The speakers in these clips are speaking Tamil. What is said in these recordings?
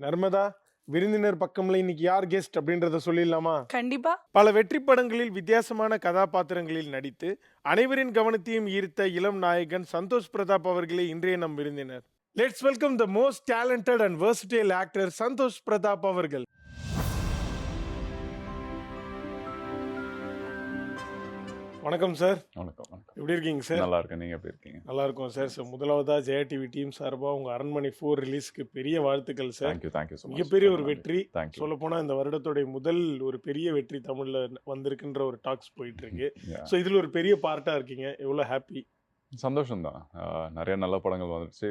நர்மதா விருந்தினர் பக்கம்ல இன்னைக்கு யார் கெஸ்ட் அப்படின்றத சொல்லிடலாமா? கண்டிப்பா. பல வெற்றி படங்களில் வித்தியாசமான கதாபாத்திரங்களில் நடித்து அனைவரின் கவனத்தையும் ஈர்த்த இளம் நாயகன் சந்தோஷ் பிரதாப் அவர்களே இன்றைய நம் விருந்தினர். Let's welcome the most talented and versatile actor Santhosh Prathap அவர்கள். வணக்கம் சார் வணக்கம் வணக்கம். எப்படி இருக்கீங்க சார் நல்லா இருக்கேன் நீங்க எப்படி இருக்கீங்க? நல்லா இருக்கும் சார் சார் முதலாவதா ஜெயா டிவி டீம் சார்பா உங்க அரண்மனை ஃபோர் ரிலீஸ்க்கு பெரிய வாழ்த்துக்கள் sir thank you thank you so much மிகப்பெரிய ஒரு வெற்றி. சொல்ல போனா இந்த வருடத்துடைய முதல் ஒரு பெரிய வெற்றி தமிழ்ல வந்திருக்குன்ற ஒரு டாக்ஸ் போயிட்டு இருக்கு ஸோ இதுல ஒரு பெரிய பார்ட்டா இருக்கீங்க. எவ்வளவு ஹாப்பி சந்தோஷம் தான் நிறைய நல்ல படங்கள் வந்துருச்சு.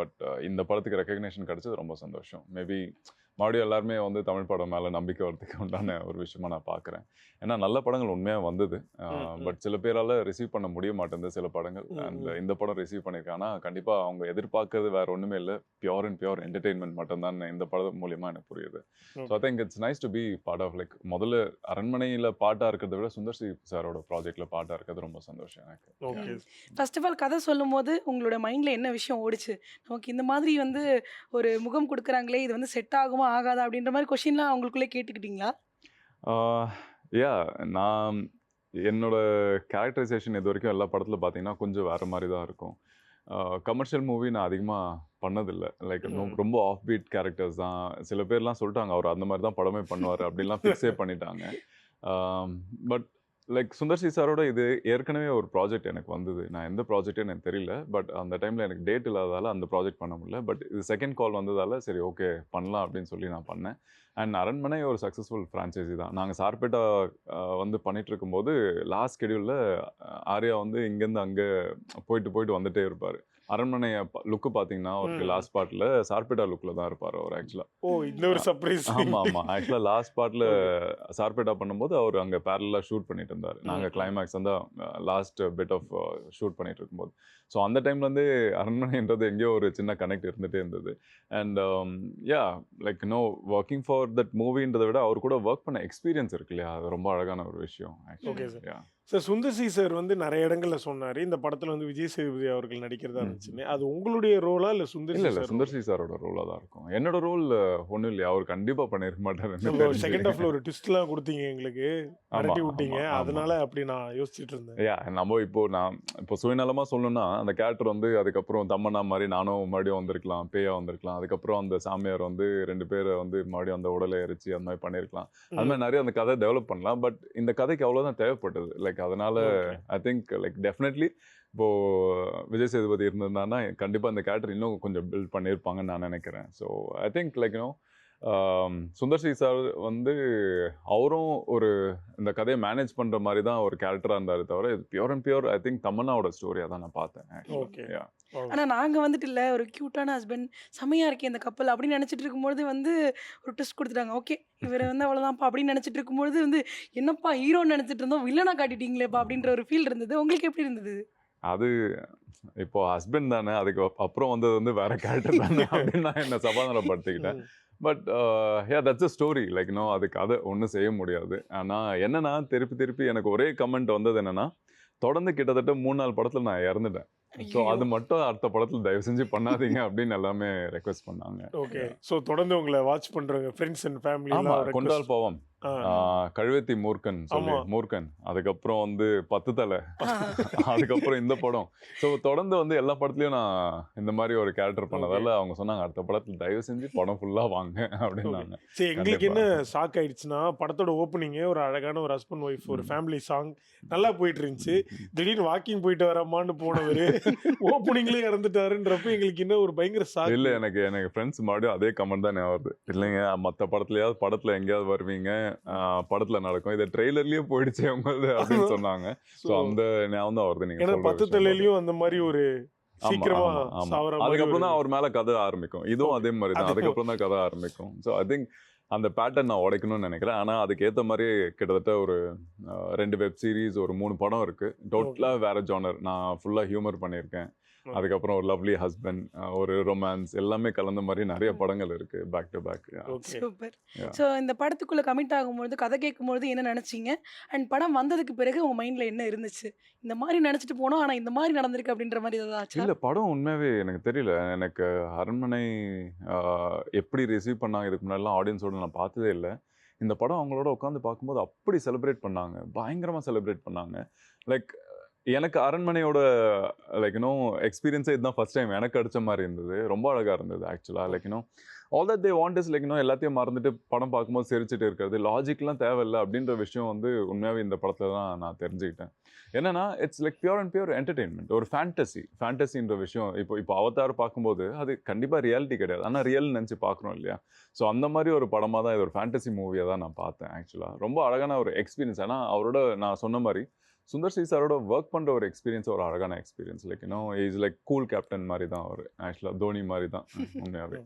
பட் இந்த படத்துக்கு ரெக்கக்னேஷன் கிடைச்சது ரொம்ப சந்தோஷம். மேபி மறுபடியும் எல்லாருமே வந்து தமிழ் படம் மேலே நம்பிக்கை வரதுக்கு உண்டான ஒரு விஷயமா நான் பார்க்குறேன் ஏன்னா நல்ல படங்கள் உண்மையாக வந்தது. பட் சில பேரால ரிசீவ் பண்ண முடிய மாட்டேங்குது சில படங்கள். அண்ட். இந்த படம் ரிசீவ் பண்ணியிருக்காங்கன்னா கண்டிப்பாக அவங்க எதிர்பார்க்கறது வேற ஒன்றுமே இல்லை. பியூர் அண்ட் பியூர் என்டர்டெயின்மெண்ட் மட்டும்தான் இந்த படம் மூலியமா எனக்கு புரியுது. So I think it's nice to be part of like முதல்ல அரண்மனையில் பாட்டாக இருக்கிறத விட சுந்தர் சி சாரோட ப்ராஜெக்ட்ல பாட்டாக இருக்கிறது ரொம்ப சந்தோஷம் எனக்கு. ஓகே ஃபர்ஸ்ட் ஆஃப் ஆல் கதை சொல்லும் போது உங்களோட மைண்ட்ல என்ன விஷயம் ஓடிச்சு? நமக்கு இந்த மாதிரி வந்து ஒரு முகம் கொடுக்குறாங்களே இது வந்து செட் ஆகுமா? ஆகாதா அப்படின்ற மாதிரி கொஷின்லாம் அவங்களுக்குள்ளே கேட்டுக்கிட்டீங்களா? யா நான் என்னோட கேரக்டரைசேஷன் இது வரைக்கும் எல்லா படத்தில் பார்த்தீங்கன்னா கொஞ்சம் வேறு மாதிரி தான் இருக்கும் கமர்ஷியல் மூவி நான் அதிகமாக பண்ணதில்லை. லைக். ரொம்ப ஆஃப் பீட் கேரக்டர்ஸ் தான். சில பேர்லாம் சொல்லிட்டாங்க அவர் அந்த மாதிரி தான் படமே பண்ணுவார் அப்படிலாம் ஃபிக்ஸே பண்ணிட்டாங்க. பட் லைக் சுந்தர் சி சாரோட இது ஏற்கனவே ஒரு ப்ராஜெக்ட் எனக்கு வந்தது. நான் எந்த ப்ராஜெக்ட்னு எனக்கு தெரியல பட் அந்த டைமில் எனக்கு டேட் இல்லாததால் அந்த ப்ராஜெக்ட் பண்ண முடியல. பட் இது செகண்ட் கால் வந்ததால் சரி ஓகே பண்ணலாம் அப்படின்னு சொல்லி நான் பண்ணேன். அண்ட் அரண்மனை ஒரு சக்ஸஸ்ஃபுல் ஃப்ரான்ச்சைசி தான். நாங்கள் சார்பேட்டா வந்து பண்ணிட்டு இருக்கும்போது லாஸ்ட் ஷெடியூலில் ஆர்யா வந்து இங்கேருந்து அங்கே போயிட்டு போயிட்டு வந்துகிட்டே இருப்பார். அரண்மனை லுக்கு பார்த்தீங்கன்னா ஒரு. லாஸ்ட் பார்ட்டில் சார்பேட்டா லுக்கில் தான் இருப்பார் அவர் ஆக்சுவலாக ஓ இந்த ஒரு சர்ப்ரைஸ் ஆமா ஆமா. ஆக்சுவலா லாஸ்ட் பார்ட்ல சார்பேட்டா பண்ணும்போது அவர் அங்க பேரலா ஷூட் பண்ணிட்டு இருந்தாரு. நாங்க ம். கிளைமேக்ஸ் வந்து லாஸ்ட் பிட் ஆஃப் ஷூட் பண்ணிட்டு இருக்கும்போது. ஸோ அந்த டைம்ல இருந்து அரண்மனைன்றது எங்கேயோ ஒரு சின்ன கனெக்ட் இருந்துட்டே இருந்தது. And yeah like no working for that மூவின்றதை விட அவர் கூட ஒர்க் பண்ண எக்ஸ்பீரியன்ஸ் இருக்கு இல்லையா? அது ரொம்ப அழகான ஒரு விஷயம். Actually sir Sundar C sir வந்து நிறைய இடங்கள்ல சொன்னாரு. இந்த படத்துல வந்து விஜய் சேதுபதி அவர்கள் நடிக்கிறதா. இருந்துச்சுன்னு. அது உங்களுடைய ரோலா இல்ல சுந்தர் இல்ல இல்ல. சார் சுந்தர் சி சாரோட ரோலா தான் இருக்கும். என்னோட ரோல் ஒன்றும் இல்லையா? அவர் கண்டிப்பா பண்ணிருக்க மாட்டாரு செகண்ட் ஹாஃப்ல ஒரு ட்விஸ்ட் எல்லாம் கொடுத்தீங்க எங்களுக்கு. ஆமா, மிரட்டி விட்டீங்க. அதனால அப்படி நான் யோசிச்சுட்டு இருந்தேன். யா நம்ம இப்போ நான் இப்போ சுயநலமா சொல்லணும்னா அந்த கேரக்டர் வந்து அதுக்கப்புறம் தம்மனா மாதிரி நானும் மறுபடியும் வந்திருக்கலாம் பேயா வந்திருக்கலாம். அதுக்கப்புறம் அந்த சாமியார் வந்து ரெண்டு பேரை வந்து மறுபடியும் அந்த உடலை எரிச்சு அந்த மாதிரி பண்ணியிருக்கலாம் அது மாதிரி நிறைய அந்த கதை டெவலப் பண்ணலாம். பட் இந்த கதைக்கு அவ்வளோதான் தேவைப்பட்டது. லைக் அதனால Okay. I think like definitely இப்போ விஜய் சேதுபதி இருந்திருந்தாருன்னா கண்டிப்பா இந்த கேரக்டர் இன்னும் கொஞ்சம் பில்ட் பண்ணியிருப்பாங்கன்னு நான் நினைக்கிறேன் so I think like you know Sundar C sir வந்து அவரும் ஒரு இந்த கதையை மேனேஜ் பண்ற மாதிரி தான் ஒரு கேரக்டரா இருந்தாரு தவிர இது pure and pure I think தமன்னாவோட ஸ்டோரியா தான் நான் பார்த்தேன் actually. Okay. Yeah. ஆனா நாங்க வந்துட்டு இல்ல ஒரு கியூட்டான ஹஸ்பண்ட் செமையா இருக்கே இந்த கப்பல் அப்படின்னு நினைச்சிட்டு இருக்கும்போது வந்து ஒரு டெஸ்ட் கொடுத்துட்டாங்க ஓகே இவர் வந்து அவ்வளவுதான்ப்பா அப்படின்னு நினைச்சிட்டு இருக்கும்போது வந்து என்னப்பா ஹீரோன்னு நினைச்சிட்டு இருந்தோம் வில்லனா காட்டிட்டீங்களேப்பா அப்படின்ற ஒரு ஃபீல் இருந்தது உங்களுக்கு எப்படி இருந்தது அது இப்போ ஹஸ்பண்ட் தானே அதுக்கு அப்~ அப்புறம் வந்தது வந்து வேற கேரக்டர் தானே அப்படின்னு நான் என்ன சமாதானப்படுத்திக்கிட்டேன் but yeah that's a story like no அது கதை ஒன்றும் செய்ய முடியாது. ஆனால் என்னன்னா திருப்பி திருப்பி எனக்கு ஒரே கமெண்ட் வந்தது என்னன்னா தொடர்ந்து கிட்டத்தட்ட மூணு நாலு படத்தில் நான் இறந்துட்டேன். ஸோ அது மட்டும் அடுத்த படத்தில் தயவு செஞ்சு பண்ணாதீங்க அப்படின்னு எல்லாமே ரெக்வெஸ்ட் பண்ணாங்க. ஓகே சோ தொடர்ந்து உங்களை வாட்ச் பண்றவங்க ஃப்ரெண்ட்ஸ் அண்ட் ஃபேமிலி கொண்டால் போவோம். கழுவேத்தி மூர்க்கன் சொல்லி. மூர்க்கன். அதுக்கப்புறம் வந்து பத்து தலை. அதுக்கப்புறம் இந்த படம். ஸோ தொடர்ந்து வந்து எல்லா படத்துலயும் நான் இந்த மாதிரி ஒரு கேரக்டர் பண்ணதால அவங்க சொன்னாங்க அடுத்த படத்துல தயவு செஞ்சு படம் ஃபுல்லா வாங்க அப்படின்னாங்க. சரி எங்களுக்கு என்ன. ஷாக் ஆயிடுச்சுன்னா படத்தோட ஓப்பனிங்கே ஒரு அழகான ஒரு ஹஸ்பண்ட் ஒய்ஃப் ஒரு ஃபேமிலி சாங் நல்லா போயிட்டு இருந்துச்சு. திடீர்னு வாக்கிங் போயிட்டு வரமான்னு போனவர் ஓப்பனிங்லேயே இறந்துட்டாருன்றப்ப எங்களுக்கு என்ன ஒரு பயங்கர ஷாக் இல்ல எனக்கு எனக்கு ஃப்ரெண்ட்ஸ் மறுபடியும் அதே கமெண்ட் தான் ஞாபகம் வருது. இல்லைங்க மத்த படத்துலயாவது படத்துல எங்கேயாவது வருவீங்க படத்துல நடக்கும். இது ட்ரெய்லர்லயே போயிடுச்சு அவங்களது அப்படின்னு சொன்னாங்க. ஸோ அந்த ஞாபகம் தான் வருது நீங்க பத்து. தலையிலயும் அந்த மாதிரி ஒரு அதுக்கப்புறம் தான் அவர் மேல கதை ஆரம்பிக்கும். இதுவும் அதே மாதிரி தான். அது- அதுக்கப்புறம் தான் கதை ஆரம்பிக்கும். ஸோ ஐ திங்க் அந்த பேட்டர்ன் நான் உடைக்கணும்னு நினைக்கிறேன். ஆனா அதுக்கு ஏத்த மாதிரி கிட்டத்தட்ட ஒரு ரெண்டு வெப் சீரிஸ் ஒரு மூணு படம் இருக்கு. டோட்டலா வேற ஜானர் நான் ஃபுல்லா ஹியூமர் பண்ணியிருக்கேன். அதுக்கப்புறம் ஒரு லவ்லி ஹஸ்பண்ட் ஒரு ரொமான்ஸ் எல்லாமே கலந்த மாதிரி நிறைய. படங்கள் இருக்கு back to back okay. Super. So இந்த படத்துக்குள்ள கமிட் ஆகும்பொழுது கதை கேட்கும்பொழுது என்ன நினைச்சீங்க? அண்ட் படம் வந்ததுக்கு பிறகு உங்க மைண்ட்ல என்ன இருந்துச்சு? இந்த மாதிரி நினைச்சிட்டு போனோம் ஆனா இந்த மாதிரி நடந்திருக்கு அப்படின்ற மாதிரி ஏதாவது இல்ல படம் உண்மையாவே எனக்கு தெரியல. எனக்கு அரண்மனை எப்படி ரிசீவ் பண்ணாங்க இதுக்கு முன்னாடிலாம் ஆடியன்ஸோட நான் பார்த்ததே இல்லை. இந்த படம் அவங்களோட உட்காந்து பார்க்கும்போது அப்படி செலிப்ரேட் பண்ணாங்க. பயங்கரமா செலிப்ரேட் பண்ணாங்க. லைக் எனக்கு அரண்மனையோட லைக் இன்னும் எக்ஸ்பீரியன்ஸே இதுதான் ஃபர்ஸ்ட் டைம் எனக்கு அடிச்ச மாதிரி இருந்தது. ரொம்ப அழகா இருந்தது ஆக்சுவலாக லைக் இன்னும் all that they want is like இன்னும் எல்லாத்தையும் மறந்துட்டு படம் பார்க்கும்போது சிரிச்சிட்டு இருக்கிறது. லாஜிக்லாம் தேவையில்லை அப்படின்ற விஷயம் வந்து உண்மையாவே இந்த படத்துல தான் நான் தெரிஞ்சுக்கிட்டேன். என்னன்னா it's like pure and pure entertainment ஒரு ஃபேண்டசி ஃபேண்டசின்ற விஷயம் இப்போ இப்போ அவதார் பார்க்கும்போது அது கண்டிப்பாக ரியாலிட்டி கிடையாது. ஆனால் ரியல் நினச்சி பார்க்குறோம் இல்லையா? ஸோ அந்த மாதிரி ஒரு படமாக தான் இது ஒரு ஃபேண்டசி மூவியாக தான் நான் பார்த்தேன் ஆக்சுவலாக ரொம்ப அழகான ஒரு எக்ஸ்பீரியன்ஸ் ஏன்னா அவரோட நான் சொன்ன மாதிரி சுந்தர் சி சாரோட ஒர்க் பண்ணுற ஒரு எக்ஸ்பீரியன்ஸ் ஒரு அழகான எக்ஸ்பீரியன்ஸ் லைக் இன்னும் இஸ் லைக் கூல் கேப்டன் மாதிரி தான் அவர். ஆக்சுவலாக தோனி மாதிரி தான் உண்மையாகவே.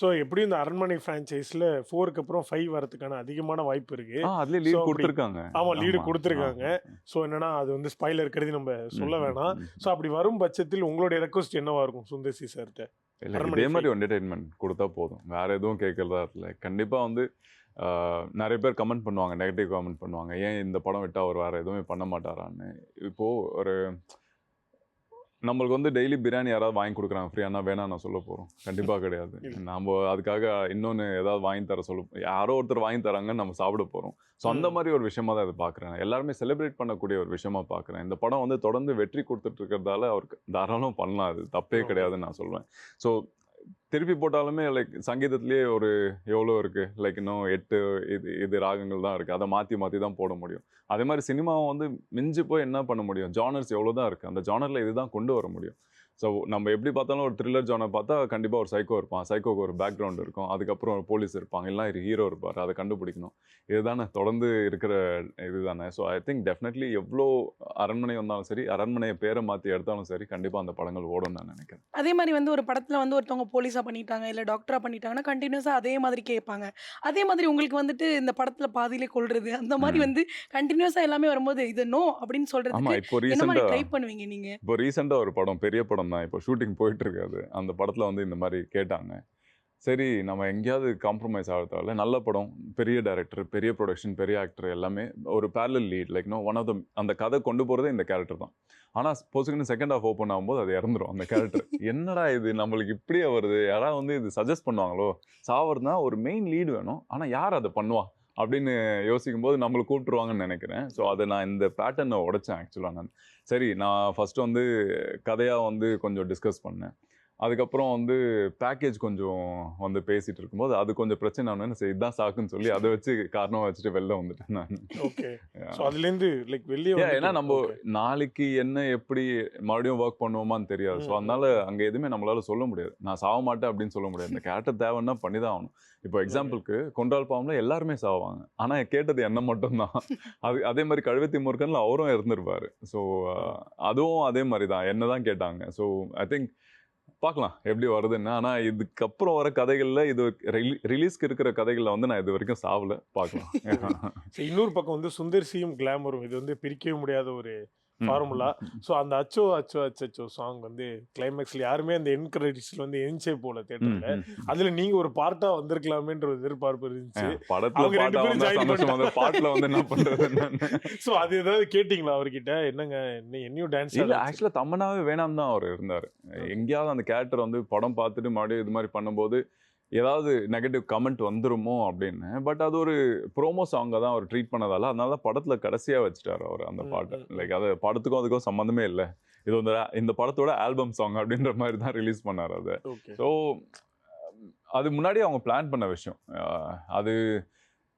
ஸோ எப்படியும் இந்த அரண்மனை ஃப்ரான்ச்சைஸில் ஃபோருக்கு அப்புறம் ஃபைவ் வரதுக்கான அதிகமான வாய்ப்பு இருக்கு. ஆ அதுலேயே லீட் கொடுத்துருக்காங்க. ஆமா, lead கொடுத்திருக்காங்க. ஸோ என்னன்னா அது வந்து ஸ்பாயிலர் கருதி நம்ம சொல்ல வேணாம். ஸோ அப்படி வரும் பட்சத்தில் உங்களுடைய ரெக்வஸ்ட் என்னவா இருக்கும் சுந்தர் சி சார்கிட்ட இதே மாதிரி என்டர்டெயின்மெண்ட் கொடுத்தா போதும். வேற எதுவும் கேட்கறதா இல்லை. கண்டிப்பாக வந்து நிறைய பேர் கமெண்ட் பண்ணுவாங்க நெகட்டிவ் கமெண்ட் பண்ணுவாங்க. ஏன் இந்த படம் விட்டு அவர் வேற எதுவுமே பண்ண மாட்டாரான்னு. இப்போ ஒரு நம்மளுக்கு வந்து டெய்லி பிரியாணி யாராவது வாங்கி கொடுக்குறாங்க ஃப்ரீயானா வேணா நான் சொல்ல போகிறோம் கண்டிப்பாக கிடையாது. நம்ம அதுக்காக இன்னொன்று ஏதாவது வாங்கி தர சொல்ல யாரோ ஒருத்தர் வாங்கி தராங்கன்னு நம்ம சாப்பிட போகிறோம் ஸோ அந்த. மாதிரி ஒரு விஷயமா தான் அதை பார்க்குறேன். எல்லாருமே செலிப்ரேட் பண்ணக்கூடிய ஒரு விஷயமா பார்க்குறேன். இந்த படம் வந்து தொடர்ந்து வெற்றி கொடுத்துட்டு இருக்கிறதால அவருக்கு தாராளம் பண்ணலாம். அது தப்பே. கிடையாதுன்னு நான் சொல்லுவேன் ஸோ திருப்பி போட்டாலுமே லைக் சங்கீதத்துலேயே ஒரு எவ்வளோ இருக்குது லைக் இன்னும் எட்டு இது இது ராகங்கள் தான் இருக்குது அதை மாற்றி மாற்றி தான் போட முடியும். அதே மாதிரி சினிமாவை வந்து மிஞ்சி போய் என்ன பண்ண முடியும்? ஜானர்ஸ் எவ்வளோ தான் இருக்குது அந்த ஜானரில் இதுதான் கொண்டு வர முடியும். ஸோ நம்ம எப்படி பார்த்தாலும் ஒரு த்ரில்லர் ஜானர் பார்த்தா கண்டிப்பாக ஒரு சைக்கோ இருப்பான். சைக்கோக்கு ஒரு பேக்ரவுண்ட் இருக்கும். அதுக்கப்புறம் ஒரு போலீஸ் இருப்பாங்க. இல்லை ஹீரோ இருப்பார். அதை கண்டுபிடிக்கணும். இதுதானே தொடர்ந்து இருக்கிற இதுதானே. ஸோ ஐ திங்க் டெஃபினெட்லி எவ்வளோ அரண்மனை வந்தாலும் சரி அரண்மனையை பேரை மாற்றி எடுத்தாலும் சரி கண்டிப்பாக அந்த படங்கள் ஓடும்னு நான் நினைக்கிறேன். அதே மாதிரி வந்து ஒரு படத்துல வந்து ஒருத்தவங்க போலீஸா பண்ணிட்டாங்க இல்ல டாக்டரா பண்ணிட்டாங்கன்னா கண்டினியூஸா அதே மாதிரி கேட்பாங்க. அதே மாதிரி உங்களுக்கு வந்துட்டு இந்த படத்துல பாதியிலே கொள்றது அந்த மாதிரி. வந்து கண்டினியூஸா எல்லாமே வரும்போது இது நோ அப்படின்னு சொல்றதுக்கு இப்போ ரீசெண்டாக ட்ரை பண்ணுவீங்க நீங்க? இப்போ ரீசெண்டாக ஒரு படம் பெரிய படம் தான் இப்போ ஷூட்டிங் போயிட்டு இருக்காது அந்த படத்தில் வந்து இந்த மாதிரி கேட்டாங்க. சரி நம்ம எங்கேயாவது காம்ப்ரமைஸ் ஆக தேவையில்ல நல்ல படம் பெரிய டைரக்டர் பெரிய ப்ரொடக்ஷன் பெரிய ஆக்டர் எல்லாமே ஒரு parallel lead like no one of the அந்த கதை கொண்டு போகிறதே இந்த கேரக்டர் தான். ஆனால் பொசுக்குன்னு செகண்ட் ஹாஃப் ஓப்பன் ஆகும்போது அது இறந்துரும் அந்த கேரக்டர் என்னடா இது? நம்மளுக்கு இப்படியே வருது. யாராவது வந்து இது சஜஸ்ட் பண்ணுவாங்களோ? சாவர்னா ஒரு மெயின் லீடு வேணும். ஆனால் யார் அதை பண்ணுவா? அப்படின்னு யோசிக்கும் போது நம்மளை கூப்பிட்டுருவாங்கன்னு நினைக்கிறேன். ஸோ அதை நான் இந்த பேட்டர்னை உடைச்சேன் ஆக்சுவலாக நான். சரி நான் ஃபஸ்ட்டு வந்து கதையாக வந்து கொஞ்சம் டிஸ்கஸ் பண்ணேன். அதுக்கப்புறம் வந்து பேக்கேஜ் கொஞ்சம் வந்து பேசிட்டு இருக்கும்போது அது கொஞ்சம் பிரச்சனை ஆனோன்னு சரி இதான் சாக்குன்னு சொல்லி அதை வச்சு காரணம் வச்சுட்டு வெளில வந்துட்டேன் நான். ஓகே ஸோ அதுலேருந்து லைக் வெளியே ஏன்னா நம்ம. நாளைக்கு என்ன எப்படி மறுபடியும் ஒர்க் பண்ணுவோமான்னு தெரியாது. ஸோ அதனால அங்கே எதுவுமே நம்மளால சொல்ல முடியாது. நான் சாக மாட்டேன் அப்படின்னு சொல்ல முடியாது. இந்த கேரக்டர் தேவைன்னா பண்ணி தான் ஆகணும். இப்போ எக்ஸாம்பிளுக்கு கொண்டால் பாவம்ல எல்லாருமே சாவாங்க. ஆனால் கேட்டது என்ன மட்டும்தான். அது அதே மாதிரி கழுவத்தி முருகன்ல அவரும் இறந்துருப்பாரு ஸோ அதுவும் அதே மாதிரி தான். என்ன தான் கேட்டாங்க. ஸோ ஐ திங்க் பார்க்கலாம் எப்படி வருதுன்னு. ஆனால் இதுக்கப்புறம் வர கதைகளில் இது ரிலீஸ்க்கு இருக்கிற கதைகளில் வந்து நான் இது வரைக்கும் சாவலை. பார்க்கலாம். இன்னொரு பக்கம் வந்து சுந்தர்சியும் கிளாமரும் இது வந்து பிரிக்கவே முடியாத ஒரு ஃபார்முலா. ஸோ அந்த அச்சோ அச்சோ அச்சோ சாங் வந்து கிளைமேக்ஸ்ல யாருமே அந்த என் கிரெடிட்ஸ்ல வந்து என்ச்சே போல தேட்டர்ல அதுல நீங்க ஒரு பார்ட்டா வந்திருக்கலாமேன்ற ஒரு எதிர்பார்ப்பு இருந்துச்சு. படத்துல ரெண்டு பேரும் வந்தா பாட்டுல என்ன பண்றது ஸோ அது ஏதாவது கேட்டிங்களா அவர்கிட்ட? என்னங்க என்ன என்னையும் டான்ஸ் இல்ல ஆக்சுவலா தம்மனாவே வேணாம் தான் அவர் இருந்தாரு. எங்கேயாவது அந்த கேரக்டர் வந்து படம் பார்த்துட்டு மறுபடியும் இது மாதிரி பண்ணும்போது ஏதாவது நெகட்டிவ் கமெண்ட் வந்துருமோ அப்படின்னு. பட் அது ஒரு ப்ரோமோ சாங்கை தான் அவர் ட்ரீட் பண்ணதால அதனால படத்துல கடைசியா வச்சுட்டாரு அவர் அந்த பாட்டை. லைக் அது படத்துக்கும் அதுக்கும் சம்மந்தமே இல்லை. இது வந்து இந்த படத்தோட ஆல்பம் சாங் அப்படின்ற மாதிரி தான் ரிலீஸ் பண்ணாரு அதை. ஸோ அது முன்னாடியே அவங்க பிளான் பண்ண விஷயம். அது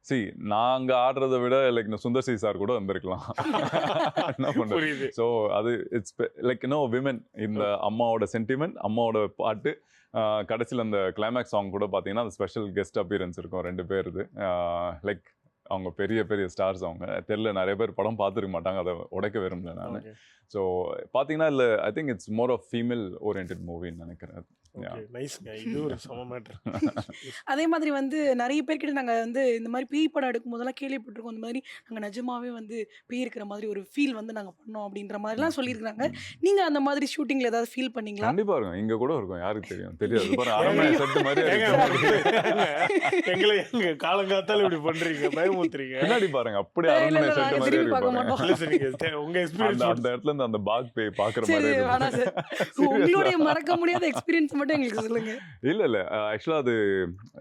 சி நாங்க ஆடுறதை விட லைக் சுந்தர் சி சார் கூட வந்திருக்கலாம். என்ன புரியுது. ஸோ அது இட்ஸ் லைக் நோ விமன் இந்த அம்மாவோட சென்டிமெண்ட் அம்மாவோட பாட்டு கடைசியில் அந்த கிளைமேக்ஸ் சாங் கூட பார்த்தீங்கன்னா அந்த ஸ்பெஷல் கெஸ்ட் அப்பியரன்ஸ் இருக்கும் ரெண்டு பேருது லைக் அவங்க பெரிய பெரிய ஸ்டார்ஸ் அவங்க. தெரியல நிறைய பேர் படம் பார்த்துருக்க மாட்டாங்க. அதை உடைக்க விரும்பல நான். ஸோ பார்த்தீங்கன்னா இல்லை I think it's more of female orient மூவின்னு நினைக்கிறேன். அதே மாதிரி வந்து நிறைய பேர்கிட்ட நாங்கள் வந்து இந்த மாதிரி பேய் படம் எடுக்கும் போதெல்லாம் கேள்விப்பட்டிருக்கோம். இந்த மாதிரி நாங்கள் நிஜமாவே வந்து பேய் இருக்கிற மாதிரி ஒரு ஃபீல் வந்து நாங்கள் பண்ணோம் அப்படின்ற மாதிரிலாம் சொல்லியிருக்காங்க நீங்கள் அந்த மாதிரி ஷூட்டிங்கில் ஏதாவது ஃபீல் பண்ணீங்களா? கண்டிப்பா இருக்கும். இங்க கூட இருக்கும். யாருக்கு தெரியும்? தெரியாது. எங்களை எங்க காலங்காத்தால இப்படி பண்றீங்க? பின்னாடி பாருங்க அப்படி அரண்மனை நாங்க மாதிரி தெ- உங்க அந்த எக்ஸ்பீரியன்ஸ் அந்த இடத்துல இருந்து அந்த பாக் பேய் பாக்குற மாதிரி உங்களுடைய மறக்க முடியாத எக்ஸ்பீரியன்ஸ் மட்டும் எங்களுக்கு சொல்லுங்க. இல்ல இல்ல ஆக்சுவலா அது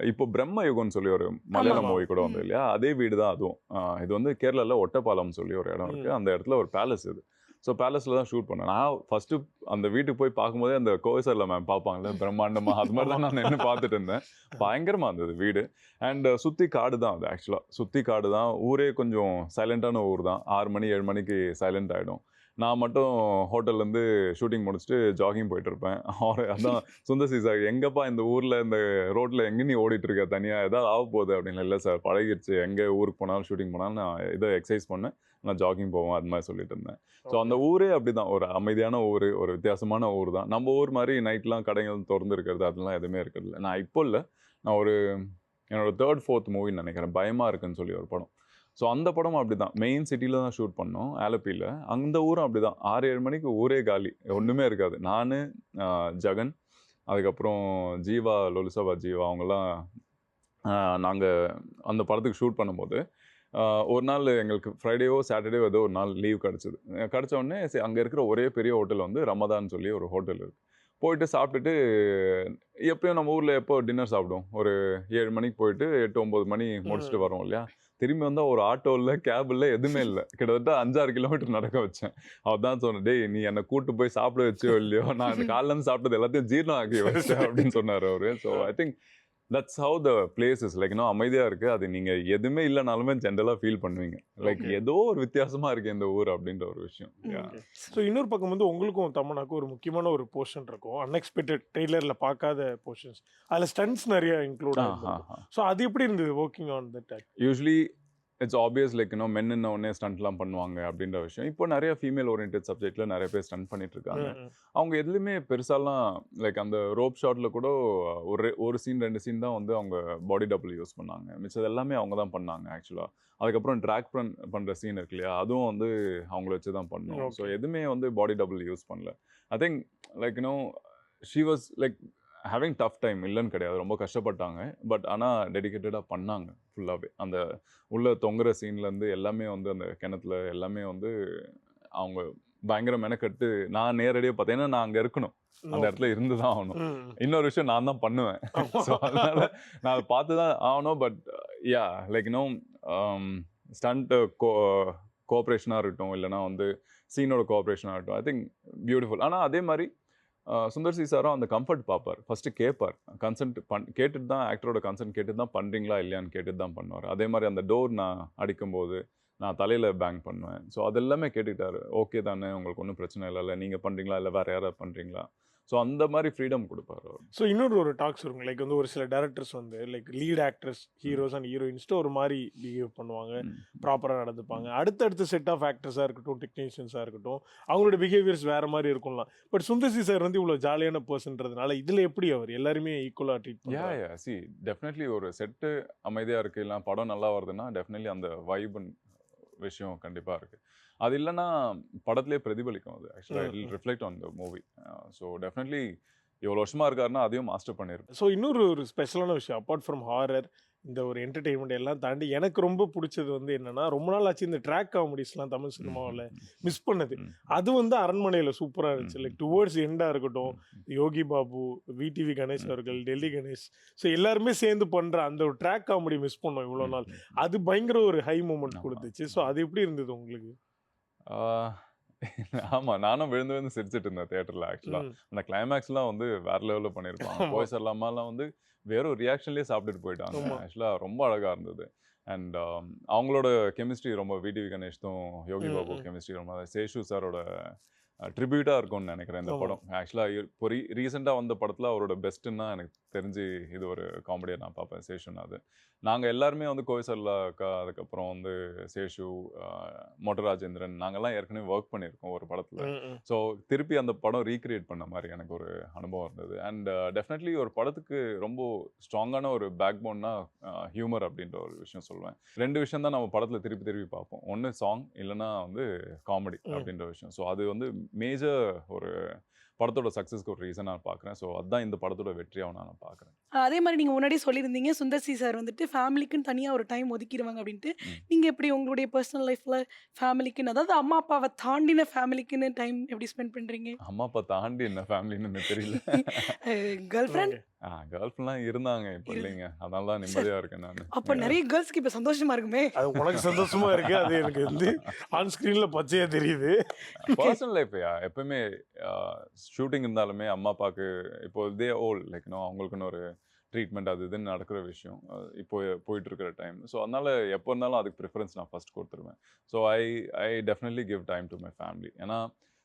இப்போ பிரம்ம யுகம்னு சொல்லி ஒரு மலையாளம் ஆமா. மூவி கூட வந்து. இல்லையா? அதே வீடு தான் அதுவும் இது வந்து கேரளால ஒட்டப்பாலம் சொல்லி ஒரு இடம் இருக்கு. அந்த இடத்துல ஒரு பேலஸ் இது. ஸோ பேலஸ்ல தான் ஷூட் பண்ணேன். நான் ஃபஸ்ட்டு அந்த வீட்டுக்கு போய் பார்க்கும்போதே அந்த கோவிசரில் மேம் பார்ப்பாங்களே பிரம்மாண்டமா. அது மாதிரி தான் நான் நின்று பார்த்துட்டு இருந்தேன். பயங்கரமா இருந்தது வீடு. அண்ட் சுத்தி காடு தான் அது ஆக்சுவலா சுத்தி காடு தான். ஊரே கொஞ்சம் சைலண்டான ஊர் தான். ஆறு மணி ஏழு மணிக்கு சைலண்ட் ஆயிடும். நான் மட்டும் ஹோட்டல்ல இருந்து ஷூட்டிங் முடிச்சுட்டு ஜாகிங் போயிட்டு இருப்பேன் அவர் அதான் சுந்தர் சி சார் எங்கப்பா இந்த ஊர்ல இந்த ரோட்ல எங்க நீ ஓடிட்டு இருக்க தனியா ஏதாவது ஆக போகுது அப்படின்னு. இல்லை சார் பழகிடுச்சு எங்க ஊருக்கு போனாலும் ஷூட்டிங் போனாலும் நான் இதை எக்ஸசைஸ் பண்ணேன் நான் ஜாகிங் போவேன் அது மாதிரி சொல்லிட்டு இருந்தேன். ஸோ அந்த ஊரே அப்படிதான் ஒரு அமைதியான ஊர் ஒரு வித்தியாசமான ஊர் தான். நம்ம ஊர் மாதிரி நைட்லாம் கடைகள் திறந்து இருக்கிறது அதெல்லாம் எதுவுமே இருக்கிறது இல்லை. நான் இப்போ இல்லை. நான் ஒரு என்னோட தேர்ட் ஃபோர்த் மூவின்னு நினைக்கிறேன். பயமா இருக்குன்னு சொல்லி ஒரு படம். ஸோ அந்த படமும் அப்படிதான். மெயின் சிட்டியில் தான் ஷூட் பண்ணோம் ஆலப்பியில் அந்த ஊரும் அப்படிதான். ஆறு ஏழு மணிக்கு ஊரே காலி. ஒன்றுமே இருக்காது. நான் ஜெகன் அதுக்கப்புறம் ஜீவா லொலிசபா ஜீவா அவங்கெல்லாம் நாங்கள் அந்த படத்துக்கு ஷூட் பண்ணும்போது ஒரு நாள் எங்களுக்கு ஃப்ரைடேவோ சாட்டர்டேவோ ஏதோ ஒரு நாள் லீவ் கிடச்சிது. கிடச்ச உடனே சரி அங்கே இருக்கிற ஒரே பெரிய ஹோட்டல் வந்து ரமதான் சொல்லி ஒரு ஹோட்டல் இருக்குது போயிட்டு சாப்பிட்டுட்டு எப்பயும் நம்ம ஊரில் எப்போ டின்னர் சாப்பிடுவோம்? ஒரு ஏழு மணிக்கு போயிட்டு எட்டு ஒம்பது மணி முடிச்சுட்டு வரோம் இல்லையா? திரும்பி வந்தால் ஒரு ஆட்டோ இல்லை கேப் இல்லை எதுவுமே இல்லை. கிட்டத்தட்ட அஞ்சாறு கிலோமீட்டர் நடக்க வச்சேன். அவர் தான் சொன்னேன் டேய் நீ என்னை கூட்டு போய் சாப்பிட வச்சியோ இல்லையோ? நான் இந்த காலைல இருந்து சாப்பிட்டது எல்லாத்தையும் ஜீரணம் ஆக்கி வச்சேன் அப்படின்னு சொன்னார் அவரு. So I think that's how the place is like இன்னும் அமைதியாக இருக்குது அது நீங்கள் எதுவுமே இல்லைனாலுமே ஜென்ரலாக ஃபீல் பண்ணுவீங்க. லைக். ஏதோ ஒரு வித்தியாசமாக இருக்குது இந்த ஊர் அப்படின்ற ஒரு விஷயம். ஸோ இன்னொரு பக்கம் வந்து உங்களுக்கும் தமனாக்கும் ஒரு முக்கியமான ஒரு போர்ஷன் இருக்கும். அன்எக்ஸ்பெக்டட் ட்ரெய்லர்ல பார்க்காத போர்ஷன்ஸ் அதுல ஸ்டன்ட்ஸ் நிறைய இன்க்ளூட் ஆகும் ஸோ அது எப்படி இருந்தது working on that usually it's obvious like இன்னும் மென்னுன்ன உடனே ஸ்டண்ட்லாம் பண்ணுவாங்க அப்படின்ற விஷயம். இப்போ நிறைய ஃபீமேல் ஓரியன்ட் சப்ஜெக்ட்ல நிறைய பேர் ஸ்டண்ட் பண்ணிட்டு இருக்காங்க அவங்க எதுலையுமே பெருசாலாம் லைக் அந்த ரோப் ஷாட்ல கூட ஒரு ஒரு சீன் ரெண்டு சீன் தான் வந்து அவங்க பாடி டபுள் யூஸ் பண்ணாங்க. மிச்சது எல்லாமே அவங்க தான் பண்ணாங்க ஆக்சுவலாக அதுக்கப்புறம் ட்ராக் பண் பண்ணுற சீன் இருக்கு இல்லையா? அதுவும் வந்து அவங்கள வச்சு தான் பண்ணோம். ஸோ. எதுவுமே வந்து பாடி டபுள் யூஸ் பண்ணல. I think like you know she was like having tough time இல்லைன்னு கிடையாது. ரொம்ப கஷ்டப்பட்டாங்க. பட் ஆனால் டெடிக்கேட்டடாக பண்ணாங்க. ஃபுல்லாகவே அந்த உள்ள தொங்குற சீன்லேருந்து எல்லாமே வந்து அந்த கிணத்துல எல்லாமே வந்து அவங்க பயங்கர மெனக்கட்டு நான் நேரடியாக பார்த்தேன்னா நான் அங்கே இருக்கணும். அந்த இடத்துல இருந்து தான் ஆகணும். இன்னொரு விஷயம் நான் தான் பண்ணுவேன். ஸோ அதனால நான் அதை பார்த்து தான் ஆகணும். பட் யா லைக் இன்னும் ஸ்டண்ட் கோ கோஆப்ரேஷனாக இருக்கட்டும். இல்லைனா வந்து சீனோட கோஆப்ரேஷனாக இருக்கட்டும். ஐ திங்க் பியூட்டிஃபுல் ஆனால் அதே மாதிரி சுந்தர் சி சாரும் அந்த கம்ஃபர்ட் பார்ப்பார். ஃபஸ்ட்டு கேட்பார். கன்சென்ட் பண் கேட்டுட்டு தான் ஆக்டரோட கன்சென்ட் கேட்டுட்டு தான் பண்ணுறீங்களா இல்லையான்னு கேட்டுட்டு தான் பண்ணுவார். அதே மாதிரி அந்த டோர் நான் அடிக்கும்போது நான் தலையில் பேங்க் பண்ணுவேன். ஸோ அதெல்லாமே கேட்டுக்கிட்டாரு. ஓகே தானே உங்களுக்கு ஒன்றும் பிரச்சனை இல்லைல்ல. நீங்கள் பண்ணுறீங்களா இல்லை வேறு யாராவது பண்ணுறீங்களா ஸோ அந்த மாதிரி ஃப்ரீடம் கொடுப்பாரு அவர். ஸோ இன்னொரு ஒரு டாக்ஸ் இருக்கும் லைக் வந்து ஒரு சில டேரக்டர்ஸ் வந்து like lead actress heroes and ஹீரோயின்ஸ்ட்டு ஒரு மாதிரி பிஹேவ் பண்ணுவாங்க. ப்ராப்பராக நடந்துப்பாங்க. அடுத்தடுத்த செட் ஆஃப் ஆக்டர்ஸாக இருக்கட்டும் டெக்னீஷியன்ஸாக இருக்கட்டும் அவங்களோட பிஹேவியர்ஸ் வேற மாதிரி இருக்கும்லாம். பட் சுந்தர்சி சார் வந்து இவ்வளோ ஜாலியான பர்சன்றதுனால இதில் எப்படி அவர்? எல்லாருமே ஈக்குவலாக treat yeah yeah see definitely ஒரு செட்டு அமைதியாக இருக்குது இல்லை படம் நல்லா வருதுன்னா டெஃபினெட்லி அந்த வைபன் விஷயம் கண்டிப்பாக இருக்குது அது இல்லைன்னா படத்திலே பிரதிபலிக்கும் அது. ஆக்சுவலாக ம். Reflect on the movie so definitely இவ்வளோ வருஷமா இருக்காருன்னா அதையும் மாஸ்டர் பண்ணியிருப்பேன். ஸோ இன்னொரு ஒரு ஸ்பெஷலான விஷயம் அப்பார்ட் ஃப்ரம் ஹாரர் இந்த ஒரு என்டர்டெயின்மெண்ட் எல்லாம் தாண்டி எனக்கு ரொம்ப பிடிச்சது வந்து என்னன்னா ரொம்ப நாள் ஆச்சு இந்த ட்ராக் காமெடிஸ்லாம் தமிழ் சினிமாவில் மிஸ் பண்ணது. அது வந்து அரண்மனையில் சூப்பராக இருந்துச்சு. லைக் டுவர்ட்ஸ் எண்டாக இருக்கட்டும் யோகி பாபு விடிவி கணேஷ். அவர்கள் டெல்லி கணேஷ். ஸோ எல்லாருமே சேர்ந்து பண்ற அந்த ஒரு ட்ராக் காமெடி மிஸ் பண்ணோம் இவ்வளோ நாள். அது பயங்கர ஒரு ஹை மூமெண்ட். கொடுத்துச்சு. ஸோ அது எப்படி இருந்தது உங்களுக்கு? ஆமாம் நானும் விழுந்து விழுந்து சிரிச்சிட்டு இருந்தேன் தேட்டரில் ஆக்சுவலாக ம். அந்த கிளைமேக்ஸ்லாம் வந்து வேற லெவலில் பண்ணியிருப்பாங்க ஆமா. போய் சல்லாமெல்லாம் வந்து வெறும் ரியாக்ஷன்லேயே சாப்பிட்டுட்டு போயிட்டாங்க ஆமா. ஆக்சுவலாக ரொம்ப அழகாக இருந்தது அண்ட் அவங்களோட கெமிஸ்ட்ரி ரொம்ப விடிவி கணேஷ்தும் யோகி பாபு. கெமிஸ்ட்ரி ரொம்ப சேஷு சாரோட ட்ரிபியூட்டாக இருக்கும்னு நினைக்கிறேன் இந்த. படம். ஆக்சுவலாக இப்போ ரீ ரீசெண்டாக வந்த படத்தில் அவரோட பெஸ்ட்டுன்னா எனக்கு தெரிஞ்சு இது ஒரு காமெடியாக நான் பார்ப்பேன். சேஷன் அது. நாங்கள் எல்லாருமே வந்து கோவிசர்லா அக்கா அதுக்கப்புறம் வந்து சேஷு ஆஹ் மொட்ட ராஜேந்திரன் நாங்கெல்லாம் ஏற்கனவே ஒர்க் பண்ணியிருக்கோம் ஒரு படத்தில். ஸோ திருப்பி அந்த படம் ரீக்ரியேட் பண்ண மாதிரி எனக்கு ஒரு அனுபவம் இருந்தது. அண்ட் டெஃபினெட்லி ஒரு படத்துக்கு ரொம்ப ஸ்ட்ராங்கான ஒரு பேக் போன்னா ஹியூமர் அப்படின்ற ஒரு விஷயம் சொல்லுவேன். ரெண்டு விஷயம் தான் நம்ம படத்தில் திருப்பி திருப்பி பார்ப்போம். ஒன்று சாங் இல்லைன்னா வந்து காமெடி. அப்படின்ற விஷயம். ஸோ அது வந்து மேஜர் ஒரு படத்தோட சக்ஸஸ்க்கு ஒரு ரீசனாக பார்க்குறேன் ஸோ அதுதான் இந்த படத்தோட வெற்றியாக நான் பார்க்குறேன் அதே மாதிரி நீங்கள் முன்னாடியே சொல்லியிருந்தீங்க சுந்தர் சி சார் வந்துட்டு ஃபேமிலிக்குன்னு தனியாக ஒரு டைம் ஒதுக்கிடுவாங்க அப்படின்ட்டு. நீங்கள் எப்படி உங்களுடைய பர்சனல் லைஃப்பில் ஃபேமிலிக்குன்னு அதாவது அம்மா அப்பாவை தாண்டின ஃபேமிலிக்குன்னு டைம் எப்படி ஸ்பெண்ட் பண்ணுறீங்க அம்மா அப்பா தாண்டி என்ன ஃபேமிலின்னு தெரியல. கேர்ள் ஃப்ரெண்ட் கேர்ள் ஃப்ரெண்ட்லாம் இருந்தாங்க இப்போ இல்லைங்க. அதனால தான் நிம்மதியாக இருக்கேன் நான். அப்போ நிறைய கேர்ள்ஸ்க்கு இப்போ சந்தோஷமா இருக்குமே. அது உனக்கு சந்தோஷமா இருக்கு அது எனக்கு வந்து ஆன் ஸ்கிரீன்ல பச்சையா தெரியுது. பர்சனல் லைஃப்யா எப்பவுமே ஷூட்டிங் இருந்தாலுமே அம்மா அப்பாவுக்கு இப்போ தே ஓல் லைக் நோ அவங்களுக்குன்னு ஒரு ட்ரீட்மெண்ட் அது இதுன்னு நடக்கிற விஷயம். இப்போ போயிட்டு இருக்கிற டைம் ஸோ அதனால எப்போ இருந்தாலும் அதுக்கு ப்ரிஃபரன்ஸ் நான் ஃபர்ஸ்ட் கொடுத்துருவேன். So I I definitely give time to my family ஏன்னா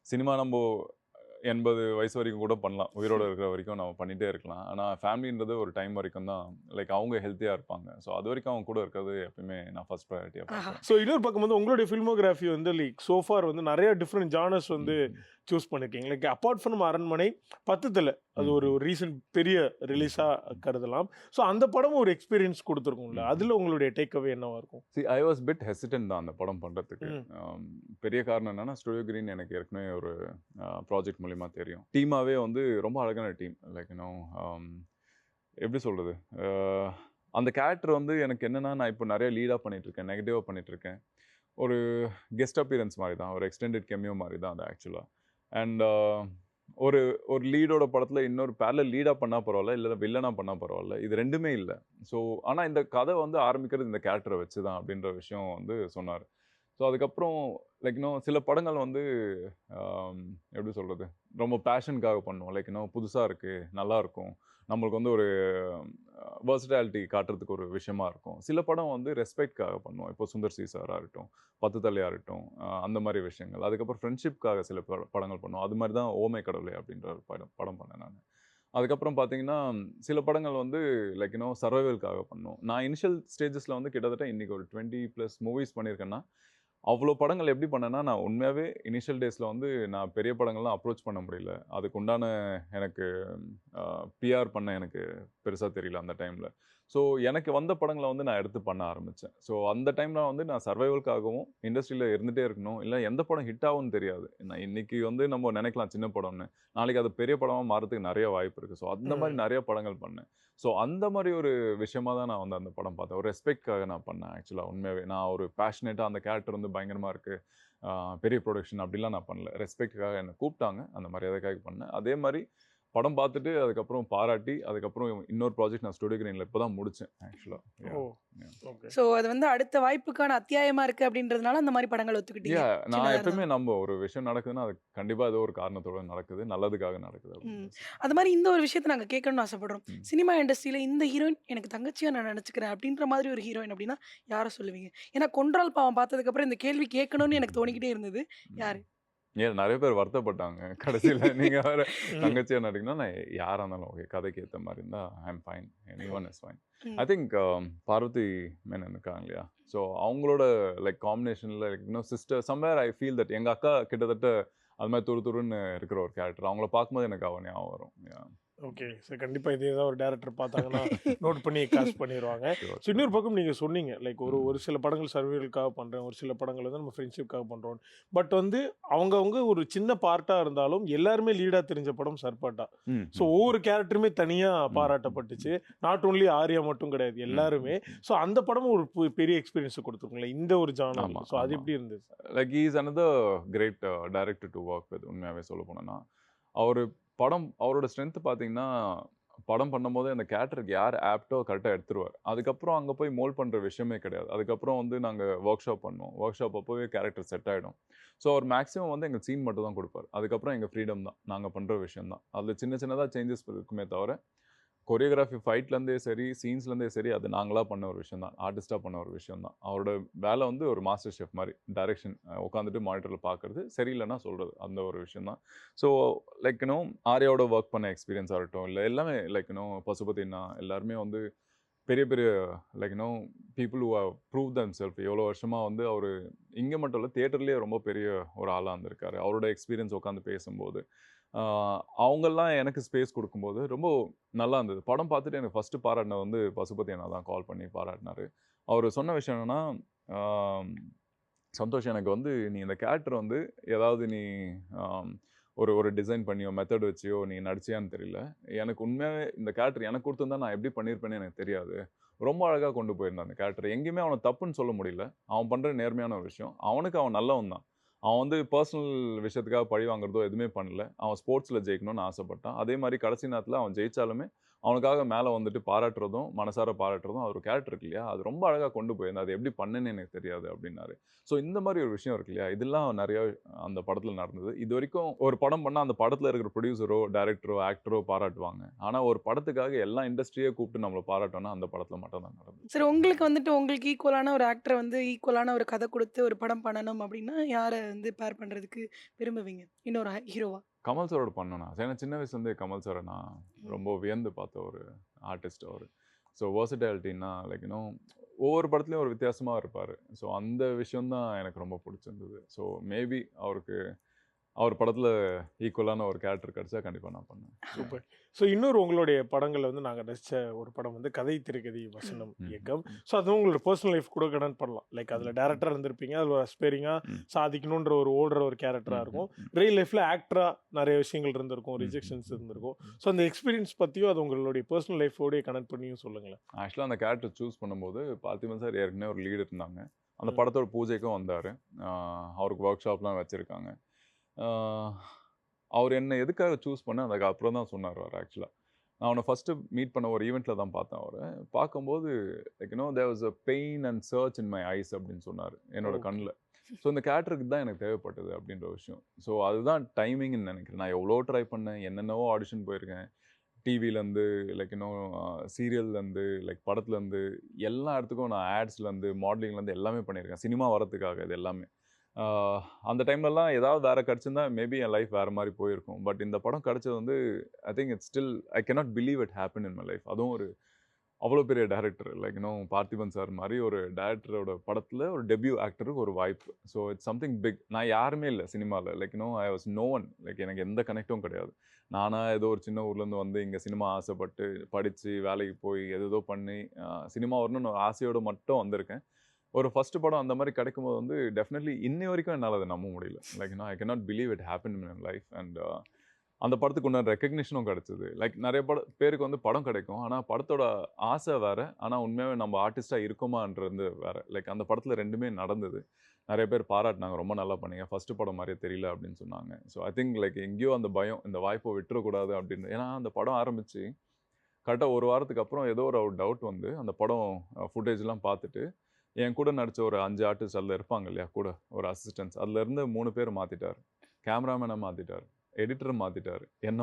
சினிமா நம்ம எண்பது வயசு வரைக்கும் கூட பண்ணலாம். உயிரோட இருக்கிற வரைக்கும் நம்ம பண்ணிகிட்டே இருக்கலாம். ஆனால் ஃபேமிலின்றது ஒரு டைம் வரைக்கும் தான். லைக் அவங்க ஹெல்த்தியாக இருப்பாங்க. ஸோ அது வரைக்கும் அவங்க கூட இருக்கிறது எப்பயுமே நான் ஃபர்ஸ்ட் ப்ரையாரிட்டியாக ஸோ இன்னொரு பக்கம் வந்து உங்களுடைய ஃபில்மோகிராஃபி வந்து லைக் சோஃபார் வந்து நிறைய டிஃப்ரெண்ட் ஜானர்ஸ் வந்து சூஸ் பண்ணிருக்கீங்க. லைக் அப்பார்ட் ஃப்ரம் அரண்மனை பத்துத்தில் அது ஒரு ரீசன்ட் பெரிய ரிலீஸாக கருதலாம். ஸோ அந்த படமும் ஒரு எக்ஸ்பீரியன்ஸ் கொடுத்துருக்கும்ல. அதில் உங்களுடைய டேக்அவே என்னவா இருக்கும்? See I was bit hesitant தான் அந்த படம் பண்ணுறதுக்கு. பெரிய காரணம் என்னன்னா ஸ்டுடியோ கிரீன் எனக்கு ஏற்கனவே ஒரு ப்ராஜெக்ட் மூலிமா தெரியும். டீமாவே வந்து ரொம்ப அழகான டீம் லைக் இன்னும் எப்படி சொல்கிறது அந்த கேரக்டர் வந்து எனக்கு என்னன்னா நான் இப்போ நிறைய லீடாக பண்ணிட்டு இருக்கேன் நெகட்டிவாக பண்ணிட்டு இருக்கேன் ஒரு கெஸ்ட் அப்பியரன்ஸ் மாதிரி தான் ஒரு எக்ஸ்டெண்டட் கெமியோ மாதிரி தான் அது ஆக்சுவலாக அண்ட் uh, ஒரு ஒரு லீடோட படத்தில் இன்னொரு பேரில் லீடாக பண்ணால் பரவாயில்ல இல்லை வில்லனாக பண்ணால் பரவாயில்ல. இது ரெண்டுமே இல்லை. ஸோ ஆனால் இந்த கதை வந்து ஆரம்பிக்கிறது இந்த கேரக்டரை வச்சு தான் அப்படின்ற விஷயம் வந்து சொன்னார். ஸோ அதுக்கப்புறம் லைக் இன்னும் சில படங்கள் வந்து um, எப்படி சொல்கிறது ரொம்ப பேஷனுக்காக பண்ணுவோம். லைக் இன்னும் புதுசாக இருக்குது நல்லா இருக்கும். நம்மளுக்கு வந்து ஒரு வர்சிட்டாலிட்டி காட்டுறதுக்கு ஒரு விஷயமா இருக்கும். சில படம் வந்து ரெஸ்பெக்ட்காக பண்ணுவோம் இப்போ சுந்தர் சி சாராக இருக்கட்டும் பத்து தலையாக இருக்கட்டும் அந்த மாதிரி விஷயங்கள். அதுக்கப்புறம் ஃப்ரெண்ட்ஷிப்காக சில படங்கள் பண்ணுவோம் அது மாதிரி தான் ஓமை கடவுளே அப்படின்ற ஒரு படம் படம் பண்ணேன் நான். அதுக்கப்புறம் பார்த்தீங்கன்னா சில படங்கள் வந்து லைக் இன்னும் சர்வைவல்காக பண்ணோம். நான் இனிஷியல் ஸ்டேஜஸில் வந்து கிட்டத்தட்ட இன்றைக்கி ஒரு டுவெண்ட்டி ப்ளஸ் மூவிஸ் பண்ணியிருக்கேன்னா அவ்வளோ படங்கள் எப்படி பண்ணேன்னா நான் உண்மையாகவே இனிஷியல் டேஸில் வந்து நான் பெரிய படங்கள்லாம் அப்ரோச் பண்ண முடியல. அதுக்கு உண்டான எனக்கு பிஆர் பண்ண எனக்கு பெருசாக தெரியல அந்த டைமில் ஸோ எனக்கு வந்த படங்களை வந்து நான் எடுத்து பண்ண ஆரம்பித்தேன் ஸோ அந்த டைமில் வந்து நான் சர்வைவல்காகவும் இண்டஸ்ட்ரியில் இருந்துகிட்டே இருக்கணும். இல்லை எந்த படம் ஹிட் ஆகும்னு தெரியாது. நான் இன்னைக்கு வந்து நம்ம நினைக்கலாம் சின்ன படம்னு. நாளைக்கு அது பெரிய படமாக மாறதுக்கு நிறைய வாய்ப்பு இருக்குது ஸோ அந்த மாதிரி. நிறைய படங்கள் பண்ணேன். ஸோ அந்த மாதிரி ஒரு விஷயமா தான் நான் வந்து அந்த படம் பார்த்தேன். ஒரு ரெஸ்பெக்ட்காக நான் பண்ணேன் ஆக்சுவலாக உண்மையாகவே நான் ஒரு பேஷனேட்டாக அந்த கேரக்டர் வந்து பயங்கரமாக இருக்குது பெரிய ப்ரொடக்ஷன் அப்படிலாம் நான் பண்ணல. ரெஸ்பெக்ட்டுக்காக என்னை கூப்பிட்டாங்க. அந்த மரியாதைக்காக பண்ணேன். அதே மாதிரி படம் பார்த்துட்டு அதுக்கப்புறம் பாராட்டி அதுக்கப்புறம் இன்னொரு ப்ராஜெக்ட் நான் ஸ்டுடியோ கிரீனில் இப்போ தான் முடித்தேன் ஓ ஆக்சுவலாக ஸோ அது வந்து அடுத்த வாய்ப்புக்கான அத்தியாயமா இருக்கு அப்படின்றதுனால அந்த மாதிரி படங்கள் ஒத்துக்கிட்டீங்க. Yeah, நான் எப்பவுமே நம்ம ஒரு விஷயம் நடக்குதுன்னா அது கண்டிப்பாக ஏதோ ஒரு காரணத்தோட நடக்குது நல்லதுக்காக நடக்குது அது மாதிரி இந்த ஒரு விஷயத்தை நாங்கள் கேட்கணும்னு ஆசைப்படுறோம். சினிமா இண்டஸ்ட்ரியில் இந்த ஹீரோயின் எனக்கு தங்கச்சியா நான் நினச்சிக்கிறேன் அப்படின்ற மாதிரி ஒரு ஹீரோயின் அப்படின்னா யாரை சொல்லுவீங்க? ஏன்னா கொன்றால் பாவம் பார்த்ததுக்கப்புறம் இந்த கேள்வி கேட்கணும்னு எனக்கு தோணிக்கிட்டே இருந்தது. யாரு? ஏன் நிறைய பேர் வருத்தப்பட்டாங்க. கடைசியில் நீங்கள் வேற தங்கச்சியா நடிக்கணும்னா நான் யாராக இருந்தாலும் ஓகே கதைக்கு ஏற்ற மாதிரி இருந்தால் I am fine any one is fine. I think Parvathy Menon இருக்காங்க இல்லையா? ஸோ அவங்களோட லைக் காம்பினேஷனில் இன்னும் sister somewhere I feel that எங்கள் அக்கா கிட்டத்தட்ட அது மாதிரி துரு துருன்னு இருக்கிற ஒரு கேரக்டர் அவங்கள பார்க்கும்போது எனக்கு அவ ஞாபகம் வரும். ஓகே சார் கண்டிப்பா இதே ஏதாவது ஒரு டேரக்டர் பார்த்தாங்கன்னா நோட் பண்ணி காஸ்ட் பண்ணிடுவாங்க ஸோ இன்னொரு பக்கம் நீங்கள் சொன்னீங்க லைக் ஒரு. ஒரு சில படங்கள் சர்வியலுக்காக பண்ணுறேன் ஒரு சில படங்கள் வந்து நம்ம ஃப்ரெண்ட்ஷிப்காக பண்ணுறோம் பட் வந்து அவங்கவுங்க ஒரு சின்ன பார்ட்டாக இருந்தாலும் எல்லாருமே லீடாக தெரிஞ்ச படம் சர்பாட்டா. ஸோ. ஒவ்வொரு கேரக்டருமே தனியாக பாராட்டப்பட்டுச்சு. நாட் ஓன்லி ஆர்யா மட்டும் கிடையாது எல்லாருமே. ஸோ அந்த படமும் ஒரு பெரிய எக்ஸ்பீரியன்ஸ் கொடுத்துருக்குங்களே இந்த ஒரு ஜானர் ஆமா, ஸோ அது. எப்படி இருந்தது like is another great director to work with உண்மையாகவே சொல்ல போனோன்னா அவர் படம் அவரோட ஸ்ட்ரென்த் பார்த்தீங்கன்னா படம் பண்ணும்போது அந்த கேரக்டருக்கு யார் ஆப்டோ கரெக்டாக எடுத்துருவார். அதுக்கப்புறம் அங்கே போய் மோல்ட் பண்ணுற விஷயமே கிடையாது. அதுக்கப்புறம் வந்து நாங்கள் ஒர்க் ஷாப் பண்ணுவோம். ஒர்க் ஷாப் அப்போவே கேரக்டர் செட் ஆகிடும் ஸோ அவர் மேக்ஸிமம் வந்து எங்கள் சீன் மட்டும் தான் கொடுப்பார். அதுக்கப்புறம் எங்கள் ஃப்ரீடம் தான். நாங்கள் பண்ணுற விஷயம் தான் அதில் சின்ன சின்னதாக சேஞ்சஸ் இருக்குமே தவிர கொரியோகிராஃபி ஃபைட்லேருந்தே சரி சீன்ஸ்லேருந்தே சரி அது நாங்களாக பண்ண ஒரு விஷயம் தான் ஆர்டிஸ்ட்டாக பண்ண ஒரு விஷயம் தான் அவரோட வேலை வந்து ஒரு மாஸ்டர் ஷெஃப் மாதிரி டைரெக்ஷன் உட்காந்துட்டு மானிட்டரில் பார்க்குறது சரியில்லைன்னா சொல்கிறது அந்த ஒரு விஷயம் தான் ஸோ லைக் இன்னும் ஆர்யாவோட ஒர்க் பண்ண எக்ஸ்பீரியன்ஸாக இருக்கட்டும் இல்லை எல்லாமே லைக் இன்னும் பசுபதினா எல்லாருமே வந்து பெரிய பெரிய like no people who prove them self எவ்வளோ வருஷமாக வந்து அவர் இங்கே மட்டும் இல்லை தேட்டர்லேயே ரொம்ப பெரிய ஒரு ஆளாக இருந்திருக்காரு. அவரோட எக்ஸ்பீரியன்ஸ் உட்காந்து பேசும்போது அவங்கெல்லாம் எனக்கு ஸ்பேஸ் கொடுக்கும்போது ரொம்ப நல்லா இருந்தது. படம் பார்த்துட்டு எனக்கு ஃபஸ்ட்டு பாராட்டின வந்து பசுபதி அண்ணா தான் கால் பண்ணி பாராட்டினாரு. அவர் சொன்ன விஷயம் என்னென்னா சந்தோஷ் எனக்கு வந்து நீ இந்த கேரக்டர் வந்து ஏதாவது நீ ஒரு ஒரு டிசைன் பண்ணியோ மெத்தட் வச்சியோ நீ நடிச்சியான்னு தெரியல. எனக்கு உண்மையாகவே இந்த கேரக்டர் எனக்கு கொடுத்துருந்தா நான் எப்படி பண்ணியிருப்பேன்னு எனக்கு தெரியாது. ரொம்ப அழகாக கொண்டு போயிருந்தான் அந்த கேரக்டர் எங்கேயுமே அவனை தப்புன்னு சொல்ல முடியல. அவன் பண்ணுற நேர்மையான ஒரு விஷயம். அவனுக்கு அவன் நல்லவன் தான். அவன் வந்து பர்சனல் விஷயத்துக்காக பழி வாங்குறதோ எதுவுமே பண்ணல. அவன் ஸ்போர்ட்ஸில் ஜெயிக்கணும்னு ஆசைப்பட்டான். அதே மாதிரி கடைசி நேரத்தில் அவன் ஜெயித்தாலுமே அவனுக்காக மேலே வந்துட்டு பாராட்டுறதும் மனசார பாராட்டுறதும் அவர் கேரக்டர் இருக்கு இல்லையா? அது ரொம்ப அழகாக கொண்டு போயிருந்தது அது எப்படி பண்ணேன்னு எனக்கு தெரியாது அப்படின்னாரு. ஸோ இந்த மாதிரி ஒரு விஷயம் இருக்கு இல்லையா? இதெல்லாம் நிறையா அந்த படத்தில் நடந்தது. இது வரைக்கும் ஒரு படம் பண்ணால் அந்த படத்தில் இருக்கிற ப்ரொடியூசரோ டேரக்டரோ ஆக்டரோ பாராட்டுவாங்க. ஆனால் ஒரு படத்துக்காக எல்லா இண்டஸ்ட்ரியே கூப்பிட்டு நம்மளை பாராட்டோம்னா அந்த படத்தில் மட்டும் தான் நடந்தது. சரி உங்களுக்கு வந்துட்டு உங்களுக்கு ஈக்குவலான ஒரு ஆக்டரை வந்து ஈக்குவலான ஒரு கதை கொடுத்து ஒரு படம் பண்ணணும் அப்படின்னா யாரை வந்து பேர் பண்ணுறதுக்கு விரும்புவீங்க? இன்னொரு ஹீரோவா கமல் சாரோட பண்ணணும் ஏன்னா சின்ன வயசுலேருந்தே கமல் சாரை நான் ரொம்ப வியந்து பார்த்த ஒரு ஆர்டிஸ்ட் அவர். ஸோ வேர்சிட்டாலிட்டின்னா லைக் இன்னும் ஒவ்வொரு படத்துலையும் ஒரு வித்தியாசமாக இருப்பார். ஸோ அந்த விஷயம்தான் எனக்கு ரொம்ப பிடிச்சிருந்தது. ஸோ மேபி அவருக்கு அவர் படத்தில் ஈக்குவலான ஒரு கேரக்டர் கிடச்சா கண்டிப்பாக நான் பண்ணுவேன். சூப்பர். ஸோ இன்னொரு உங்களுடைய படங்களை வந்து நாங்கள் ரசித்த ஒரு படம் வந்து கதை திரைக்கதை வசனம் இயக்கம். ஸோ அதுவும் உங்களோட பர்சனல் லைஃப் கூட கனெக்ட் பண்ணலாம். லைக் அதில் டேரக்டராக இருந்திருப்பீங்க அதில் ஒரு அஸ்பைரிங்காக. சாதிக்கணுன்ற ஒரு ஓடுற ஒரு கேரக்டராக இருக்கும். ரியல் லைஃப்பில் ஆக்டராக நிறைய விஷயங்கள் இருந்திருக்கும் ரிஜெக்ஷன்ஸ் இருந்திருக்கும். ஸோ அந்த எக்ஸ்பீரியன்ஸ் பற்றியும் அது உங்களுடைய பர்சனல் லைஃபோடய கனெக்ட் பண்ணியும் சொல்லுங்களேன். ஆக்சுவலாக அந்த கேரக்டர் சூஸ் பண்ணும்போது பார்த்திபன் சார் ஏற்கனவே ஒரு லீடு இருந்தாங்க. அந்த. படத்தோட பூஜைக்கும் வந்தார். அவருக்கு ஒர்க் ஷாப்லாம் வச்சுருக்காங்க. அவர் என்ன எதுக்காக சூஸ் பண்ண அதுக்கு அப்புறம் தான் சொன்னார் அவர் ஆக்சுவலாக நான் அவனை ஃபஸ்ட்டு மீட் பண்ண ஒரு ஈவெண்ட்டில் தான் பார்த்தேன் அவரை. பார்க்கும்போது like you know there was a pain and search in my eyes அப்படின்னு சொன்னார் என்னோட. கண்ணில். ஸோ இந்த கேரக்டருக்கு தான் எனக்கு தேவைப்பட்டது அப்படின்ற விஷயம். ஸோ அதுதான் டைமிங்னு நினைக்கிறேன். நான் எவ்வளோ ட்ரை பண்ணேன் என்னென்னவோ ஆடிஷன் போயிருக்கேன். டிவிலேருந்து லைக் இன்னும் சீரியல்லேருந்து லைக் படத்துலேருந்து எல்லா இடத்துக்கும் நான் ஆட்ஸ்லேருந்து மாடலிங்லேருந்து எல்லாமே பண்ணியிருக்கேன். சினிமா வரத்துக்காக இது எல்லாமே. அந்த டைம்லலாம் ஏதாவது வேறு கிடச்சிருந்தா மேபி என் லைஃப் வேறு மாதிரி போயிருக்கும். பட் இந்த படம் கிடச்சது வந்து I think it's still I cannot believe it happen in my life அதுவும் ஒரு அவ்வளோ பெரிய டேரக்டர் லைக் இன்னும் பார்த்திபன் சார் மாதிரி ஒரு டேரக்டரோட படத்தில் ஒரு டெபியூ ஆக்டருக்கு ஒரு வாய்ப்பு ஸோ இட்ஸ் சம்திங் பிக் நான் யாருமே இல்லை சினிமாவில் லைக் இன்னும் I was no one like எனக்கு எந்த கனெக்டும் கிடையாது. நானாக ஏதோ ஒரு சின்ன ஊர்லேருந்து வந்து இங்கே சினிமா ஆசைப்பட்டு படித்து வேலைக்கு போய் எதோ பண்ணி சினிமா வரணும்னு ஒரு ஆசையோடு மட்டும் வந்திருக்கேன். ஒரு ஃபஸ்ட்டு படம் அந்த மாதிரி கிடைக்கும்போது வந்து டெஃபினெட்லி இன்னி வரைக்கும் என்னால் அதை நம்ப முடியல. லைக் நான் I not believe it happen in life and அந்த படத்துக்கு உண்டான ரெக்கக்னிஷனும் கிடச்சிது. லைக் நிறைய பட பேருக்கு வந்து படம் கிடைக்கும். ஆனால் படத்தோட ஆசை வேறு. ஆனால் உண்மையாகவே நம்ம ஆர்டிஸ்ட்டாக இருக்கோமான்றது வேறு. லைக் அந்த படத்தில் ரெண்டுமே நடந்தது. நிறைய பேர் பாராட்டினாங்க. ரொம்ப நல்லா பண்ணீங்க. ஃபஸ்ட்டு படம் மாதிரியே தெரியல அப்படின்னு சொன்னாங்க. ஸோ ஐ திங்க் லைக் எங்கேயோ அந்த பயம் இந்த வாய்ப்பை விட்டுறக்கூடாது அப்படின்னு. ஏன்னா அந்த படம் ஆரம்பித்து கரெக்டாக ஒரு வாரத்துக்கு அப்புறம் ஏதோ ஒரு டவுட் வந்து அந்த படம் uh, ஃபுட்டேஜ்லாம் பார்த்துட்டு என் கூட நடிச்ச ஒரு அஞ்சு ஆர்டிஸ்ட் அதில் இருப்பாங்க இல்லையா? கூட ஒரு அசிஸ்டன்ஸ் அதுல இருந்து மூணு பேர் மாற்றிட்டார் கேமராமேனை மாற்றிட்டார் எடிட்டரை மாற்றிட்டார் என்ன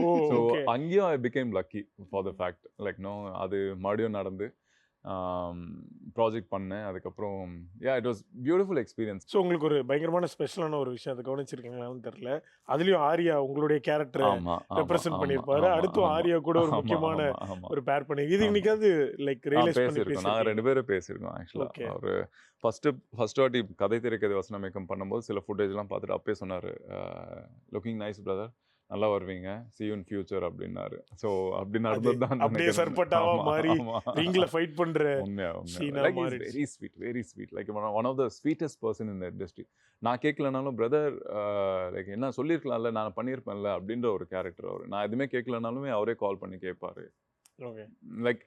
ஓ ஸோ அங்கேயும் I became lucky for the fact like no அது மறுபடியும் நடந்து ப்ராஜெக்ட் பண்ணேன். அதுக்கப்புறம் yeah it was beautiful experience so உங்களுக்கு ஒரு பயங்கரமான ஸ்பெஷலான ஒரு விஷயம் அதை கவனிச்சிருக்கீங்களான்னு தெரியல. அதுலயும் ஆர்யா உங்களுடைய கேரக்டர் ரெப்ரசென்ட் பண்ணியிருப்பாரு. அடுத்தும் ஆர்யா கூட ஒரு முக்கியமான ஒரு பேர் பண்ணி இது. இன்னைக்காவது லைக் ரியலைஸ் பேசியிருக்கோம். நாங்கள் ரெண்டு பேரும் பேசியிருக்கோம். ஆக்சுவலாக அவர் ஃபஸ்ட்டு ஃபர்ஸ்ட் வாட்டி கதை திரைக்கதை வசனம் மேக்கம் பண்ணும்போது சில ஃபுட்டேஜ்லாம் பார்த்துட்டு அப்பயே சொன்னார் லுக்கிங் நைஸ் பிரதர் நல்லா வருவீங்க. You in ஃபியூச்சர் அப்படின்னாரு. ஸோ அப்படி நடந்தது தான் அப்படியே சர்பட்டாவா மாறி ரிங்ல ஃபைட் பண்ற. Very sweet very sweet like one of the sweetest person இந்த இண்டஸ்ட்ரி நான் கேட்கலனாலும் பிரதர் லைக் என்ன சொல்லியிருக்கலாம்ல நான் பண்ணியிருப்பேன்ல அப்படின்ற ஒரு கேரக்டர் அவர். நான் எதுவுமே கேட்கலனாலுமே அவரே கால் பண்ணி கேட்பாரு. Like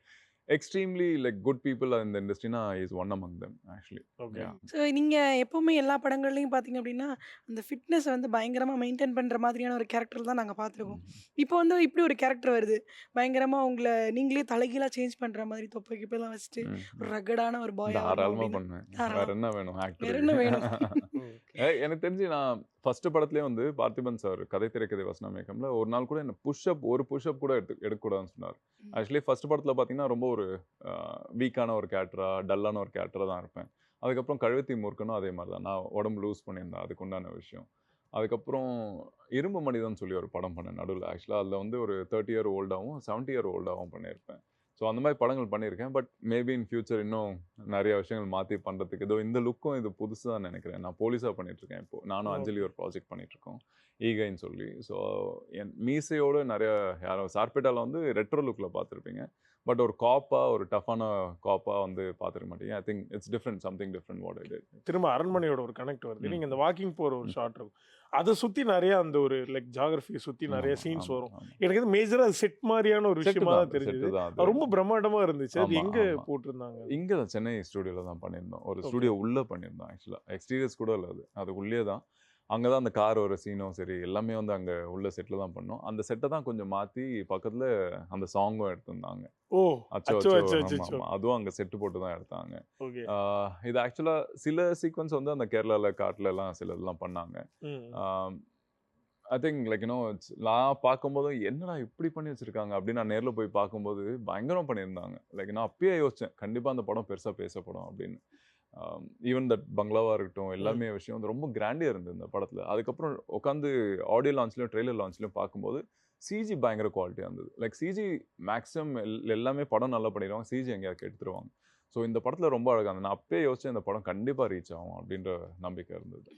extremely like good people இந்த இண்டஸ்ட்ரினா is one among them actually okay so நீங்கள் எப்போவுமே எல்லா படங்கள்லையும் பார்த்தீங்க அப்படின்னா அந்த ஃபிட்னஸ் வந்து பயங்கரமாக மெயின்டைன் பண்ணுற மாதிரியான ஒரு கேரக்டர் தான் நாங்கள் பார்த்துருக்கோம் இப்போ வந்து இப்படி ஒரு கேரக்டர் வருது. பயங்கரமாக உங்களை நீங்களே தலைகீழாக சேஞ்ச் பண்ணுற மாதிரி தொப்பை கிப்பெல்லாம் வச்சுட்டு ஒரு ரகடான ஒரு பாய் தாராளமா பண்ணுவேன். வேற. என்ன வேணும் ஆக்டர் வேற என்ன வேணும்? எனக்கு தெரிஞ்சு நான் ஃபர்ஸ்ட் படத்துலேயே வந்து பார்த்திபன் சார் கதை திரைக்கதை வசனம் இயக்கம்ல ஒரு நாள் கூட என்ன புஷ்அப் ஒரு புஷ்அப் கூட எடுத்து எடுக்கக்கூடாதுன்னு சொன்னார். ஆக்சுவலி ஃபர்ஸ்ட் படத்தில் பார்த்தீங்கன்னா ரொம்ப ஒரு வீக்கான ஒரு கேரக்டரா டல்லான ஒரு கேரக்டராக தான் இருப்பேன். அதுக்கப்புறம் கழுவத்தி முறுக்கனும் அதே மாதிரி தான். நான் உடம்பு லூஸ் பண்ணியிருந்தேன் அதுக்கு உண்டான விஷயம். அதுக்கப்புறம் இரும்பு மனிதன் சொல்லி ஒரு படம் பண்ணேன் நடுவில். ஆக்சுவலாக அதில் வந்து ஒரு தேர்ட்டி இயர் ஓல்டாகவும் செவன்ட்டி இயர் ஓல்டாகவும் பண்ணியிருப்பேன். ஸோ அந்த மாதிரி படங்கள் பண்ணியிருக்கேன். பட் மேபி இன் ஃபியூச்சர் இன்னும் நிறைய விஷயங்கள் மாற்றி பண்ணுறதுக்கு ஏதோ இந்த லுக்கும் இது புதுசு தான் நினைக்கிறேன். நான் போலீஸாக பண்ணிகிட்ருக்கேன் இப்போ. நானும். அஞ்சலி ஒரு ப்ராஜெக்ட் பண்ணிகிட்ருக்கோம் ஈகைன்னு சொல்லி. ஸோ என் மீசையோடு நிறைய யாரோ சார்பேட்டாவில் வந்து ரெட்ரோ லுக்கில் பார்த்துருப்பீங்க. பட் ஒரு காப்பாக ஒரு டஃப்பான காப்பாக வந்து பார்த்துருக்க மாட்டீங்க. I think it's different something different what it திரும்ப அரண்மனையோட ஒரு கனெக்ட் வருது. ம். நீங்க இந்த வாக்கிங் போற ஒரு. ஷார்ட் இருக்கும். அதை சுத்தி நிறைய அந்த ஒரு லைக் ஜாகிரபி சுத்தி நிறைய சீன்ஸ் வரும். எனக்கு இது மேஜரா செட் மாதிரியான ஒரு விஷயமா தான் தெரிஞ்சது. ரொம்ப பிரம்மாண்டமா இருந்துச்சு. அது எங்க. போட்டிருந்தாங்க? இங்க தான் சென்னை ஸ்டுடியோல தான் பண்ணியிருந்தோம். ஒரு. ஸ்டுடியோ உள்ள பண்ணியிருந்தோம் ஆக்சுவலா எக்ஸ்டீரியர்ஸ் கூட இல்லை அது. அது உள்ளே தான். அங்கே தான் அந்த கார் ஒரு சீனும் சரி எல்லாமே வந்து அங்கே உள்ள செட்டில் தான் பண்ணோம். அந்த செட்டை தான் கொஞ்சம் மாற்றி பக்கத்தில் அந்த சாங்கும் எடுத்திருந்தாங்க. ஓ! அச்சோ அச்சோ. அதுவும் அங்கே செட்டு போட்டு தான் எடுத்தாங்க. இது ஆக்சுவலாக சில சீக்வன்ஸ் வந்து அந்த கேரளால காட்டுல எல்லாம் சில இதெல்லாம் பண்ணாங்க. ஐ திங்க் லைக் யூனோ நான் பார்க்கும்போது என்னடா இப்படி பண்ணி வச்சிருக்காங்க அப்படின்னு நான் நேரில் போய் பார்க்கும்போது பயங்கரம் பண்ணியிருந்தாங்க. லைக் நான் அப்பயே யோசிச்சேன் கண்டிப்பாக அந்த படம் பெருசாக பேசப்படும் அப்படின்னு. ஈவன் தட் பங்களாவாக இருக்கட்டும் எல்லாமே விஷயம் வந்து ரொம்ப கிராண்டியாக இருந்தது இந்த படத்தில். அதுக்கப்புறம் உட்காந்து ஆடியோ லான்ச்லையும் ட்ரெய்லர் லான்ச்லையும் பார்க்கும்போது சிஜி பயங்கர குவாலிட்டியாக இருந்தது. லைக் சிஜி மேக்ஸிமம் எல்லாமே படம் நல்லா பண்ணிடுவாங்க சிஜி எங்கேயாவது எடுத்துருவாங்க ஸோ இந்த படத்தில் ரொம்ப அழகாக இருந்தது. நான் அப்பயே யோசிச்சேன் இந்த படம் கண்டிப்பாக ரீச் ஆகும் அப்படின்ற நம்பிக்கை இருந்தது.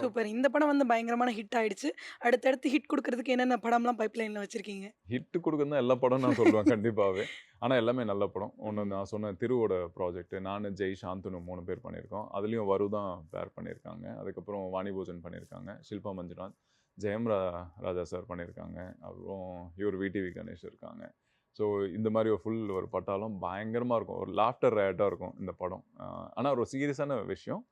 சூப்பர் இந்த படம் வந்து பயங்கரமான ஹிட் ஆயிடுச்சு. அடுத்தடுத்து ஹிட் கொடுக்கறதுக்கு என்னென்ன படம்லாம் பைப்லைன்ல வச்சிருக்கீங்க? ஹிட் கொடுக்குறது எல்லா படம் நான் சொல்லுவேன் கண்டிப்பாகவே ஆனால் எல்லாமே நல்ல படம். ஒன்று நான் சொன்ன திருவோட ப்ராஜெக்ட் நான் ஜெய் சாந்தனு மூணு பேர் பண்ணியிருக்கோம். அதுலேயும் வரு தான் பேர் பண்ணியிருக்காங்க. அதுக்கப்புறம் வாணி பூஜன் பண்ணியிருக்காங்க ஷில்பா மஞ்சுநாத் ஜெயம் ரா ராஜா சார் பண்ணியிருக்காங்க. அப்புறம் இவர் விடிவி கணேஷ் இருக்காங்க. ஸோ இந்த மாதிரி ஒரு ஃபுல் ஒரு பட்டாலும் பயங்கரமாக இருக்கும். ஒரு லாஃப்டர் ரேட்டாக இருக்கும் இந்த படம். ஆனால் ஒரு சீரியஸான விஷயம்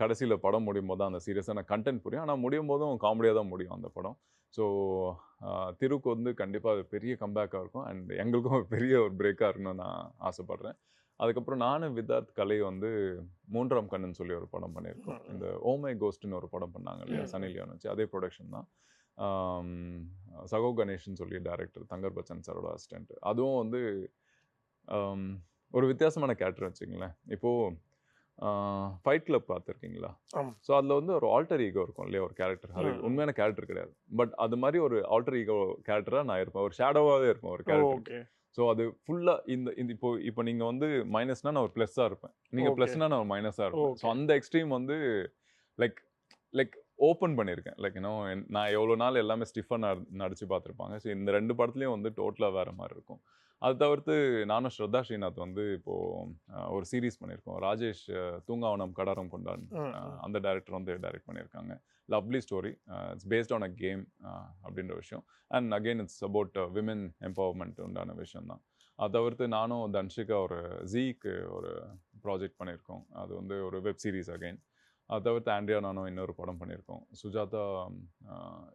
கடைசியில் படம் முடியும் போது தான் அந்த சீரியஸான கண்டென்ட் புரியும். ஆனால் முடியும் போதும் காமெடியாக தான் முடியும் அந்த படம். ஸோ திருவுக்கு வந்து கண்டிப்பாக அது பெரிய கம்பேக்காக இருக்கும். அண்ட் எங்களுக்கும் பெரிய ஒரு பிரேக்காக இருக்கணும்னு நான் ஆசைப்பட்றேன். அதுக்கப்புறம் நானும் வித்தார்த் கலை வந்து மூன்றாம் கண்ணன் சொல்லி ஒரு படம் பண்ணியிருக்கோம். இந்த ஓமை கோஸ்ட்னு ஒரு படம் பண்ணாங்க இல்லையா? ம். சனி லியோன் வச்சு. அதே ப்ரொடக்ஷன் தான். சகோ கணேஷ்னு சொல்லி டேரக்டர் தங்கர் பச்சன் சாரோட அசிஸ்டன்ட் அதுவும் வந்து ஒரு வித்தியாசமான கேரக்டர் வச்சுங்களேன் இப்போது ஃபைட் கிளப் பார்த்துருக்கீங்களா. ஸோ அதில் வந்து ஒரு ஆல்டர் ஈகோ இருக்கும் இல்லையா ஒரு கேரக்டர் அது. உண்மையான கேரக்டர் கிடையாது. பட் அது மாதிரி ஒரு ஆல்டர் ஈகோ கேரக்டராக நான் இருப்பேன். ஒரு ஷேடோவாகவே இருப்பேன் ஒரு கேரக்டர் ஸோ அது ஃபுல்லாக இந்த இந்த இப்போ இப்போ நீங்கள் வந்து மைனஸ்னா நான் ஒரு ப்ளஸ்ஸாக இருப்பேன். நீங்கள். ப்ளஸ்னா நான் ஒரு மைனஸாக இருப்பேன். ஸோ. அந்த எக்ஸ்ட்ரீம் வந்து லைக் லைக் ஓப்பன் பண்ணியிருக்கேன். லைக் இன்னும் நான் எவ்வளோ நாள் எல்லாமே ஸ்டிஃபாக நடிச்சு பார்த்துருப்பாங்க. ஸோ இந்த ரெண்டு படத்துலையும் வந்து டோட்டலாக வேறு மாதிரி இருக்கும். அது தவிர்த்து நானும் ஸ்ரத்தா ஸ்ரீநாத் வந்து இப்போது ஒரு சீரீஸ் பண்ணியிருக்கோம். ராஜேஷ் தூங்காவனம் கடாரம் கொண்டான். அந்த டைரக்டர் வந்து டைரக்ட் பண்ணியிருக்காங்க. Lovely story it's based on a game அப்படின்ற விஷயம். And again it's about women empowerment உண்டான விஷயம் தான் அது தவிர்த்து நானும் தன்ஷிகா ஒரு ஜீக்கு ஒரு ப்ராஜெக்ட் பண்ணியிருக்கோம். அது வந்து ஒரு வெப் சீரிஸ் அகைன் அது தவிர்த்து ஆண்ட்ரியா நானும் இன்னொரு படம் பண்ணியிருக்கோம். சுஜாதா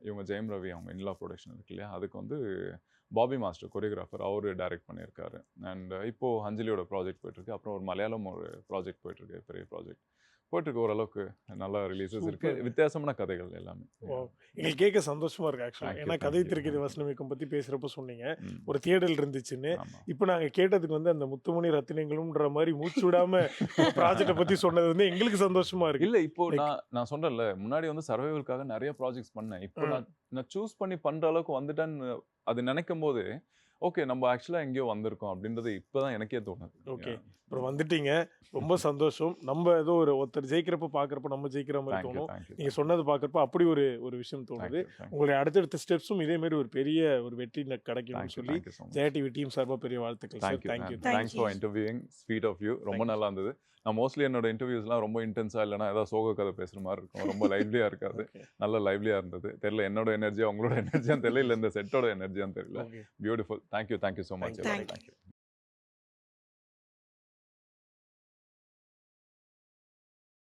இவங்க ஜெயம் ரவி அவங்க இன்லா ப்ரொடக்ஷன் இருக்கு இல்லையா? அதுக்கு வந்து பாபி மாஸ்டர் கொரியோகிராஃபர் அவர் டைரக்ட் பண்ணியிருக்காரு. அண்ட் இப்போது அஞ்சலியோட ப்ராஜெக்ட் போயிட்டுருக்கு அப்புறம் ஒரு மலையாளம் ஒரு ப்ராஜெக்ட் போயிட்டுருக்கு பெரிய ப்ராஜெக்ட் போயிட்டுருக்கு ஓரளவுக்கு நல்ல ரிலீசஸ் இருக்கு Super. வித்தியாசமான கதைகள் எல்லாமே. எங்களுக்கு கேட்க சந்தோஷமா இருக்கு ஆக்சுவலா Thank you, ஏன்னா கதை you. வசனமிக்கம் பத்தி பேசுறப்ப சொன்னீங்க. ஒரு தேடல் இருந்துச்சுன்னு. இப்போ நாங்க கேட்டதுக்கு வந்து அந்த முத்துமணி ரத்தினங்களும்ன்ற மாதிரி மூச்சு விடாம ப்ராஜெக்ட பத்தி சொன்னது வந்து எங்களுக்கு சந்தோஷமா இருக்கு இல்ல இப்போ நான் நான் சொன்னேன்ல முன்னாடி வந்து சர்வைவலுக்காக நிறைய ப்ராஜெக்ட்ஸ் பண்ணேன் இப்போ. நான் நான் சூஸ் பண்ணி பண்ற அளவுக்கு வந்துட்டேன்னு அது நினைக்கும் போது ஓகே நம்ம ஆக்சுவலா எங்கேயோ வந்திருக்கோம் அப்படின்றது இப்பதான் எனக்கே தோணுது Okay. அப்புறம் வந்துட்டீங்க. ரொம்ப சந்தோஷம். நம்ம ஏதோ ஒரு ஒருத்தர் ஜெயிக்கிறப்ப பாக்குறப்ப நம்ம ஜெயிக்கிற மாதிரி தோணும். தேங்க்யூ நீங்க சொன்னது பாக்குறப்ப அப்படி ஒரு ஒரு விஷயம் தோணுது. உங்களுடைய அடுத்தடுத்த ஸ்டெப்ஸும் இதே மாதிரி ஒரு பெரிய ஒரு வெற்றி கிடைக்கணும்னு சொல்லி ஜெயா டிவி டீம் சார்பா பெரிய வாழ்த்துக்கள் sir. Thank you thanks. For interviewing sweet of you ரொம்ப. நல்லா இருந்தது. நான் மோஸ்ட்லி என்னோட இன்டர்வியூஸ்லாம் ரொம்ப இன்டென்ஸா இல்லைனா ஏதாவது சோக கதை பேசுற மாதிரி இருக்கும். ரொம்ப லைவ்லியா இருக்காது. நல்ல லைவ்லியா இருந்தது. தெரியல என்னோட எனர்ஜியா உங்களோட எனர்ஜியான்னு தெரியல. இல்ல இந்த செட்டோட எனர்ஜியான்னு தெரியல. Beautiful thank you thank you so much. Thank you